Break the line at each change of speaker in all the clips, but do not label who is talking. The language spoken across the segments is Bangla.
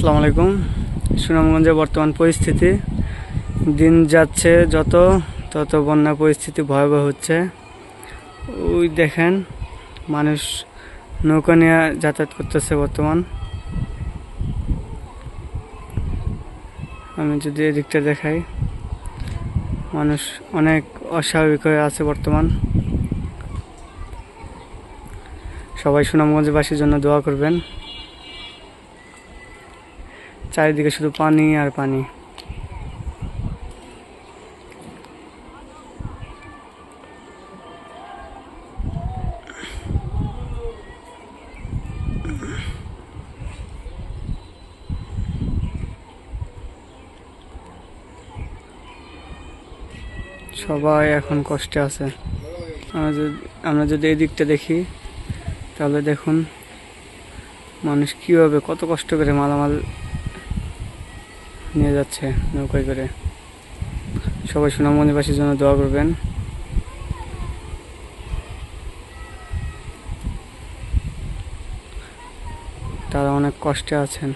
আসসালামু আলাইকুম। সুনামগঞ্জের বর্তমান পরিস্থিতি। দিন যাচ্ছে যত, তত বন্যা পরিস্থিতি ভয়াবহ হচ্ছে। ওই দেখেন, মানুষ নৌকা নিয়ে যাতায়াত করতেছে বর্তমান। আমি যদি এদিকটা দেখাই, মানুষ অনেক অস্বাভাবিক হয়ে আছে বর্তমান। সবাই সুনামগঞ্জবাসীর জন্য দোয়া করবেন। চারিদিকে শুধু পানি আর পানি। সবাই এখন কষ্টে আছে। আমরা যদি আমরা যদি এই দিকটা দেখি, তাহলে দেখুন মানুষ কীভাবে কত কষ্ট করে মালামাল নিয়ে যাচ্ছে নৌকায় করে। সবাই সুনামগঞ্জবাসীর জন্য দোয়া করবেন। তারা অনেক কষ্টে আছেন।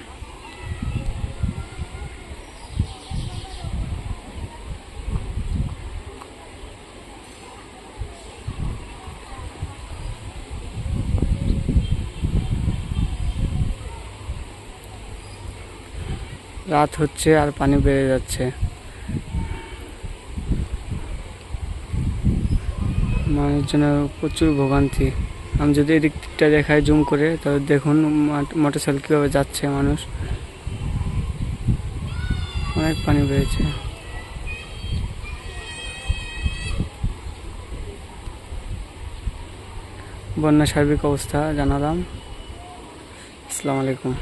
রাত হচ্ছে আর পানি বেড়ে যাচ্ছে। মানুষের জন্য প্রচুর ভোগান্তি। আমি যদি এদিকটা দেখাই, জুম করে, তাহলে দেখুন মোটর সাইকেল কীভাবে যাচ্ছে মানুষ। অনেক পানি বেড়েছে। বন্যা সার্বিক অবস্থা জানালাম। আসসালামু আলাইকুম।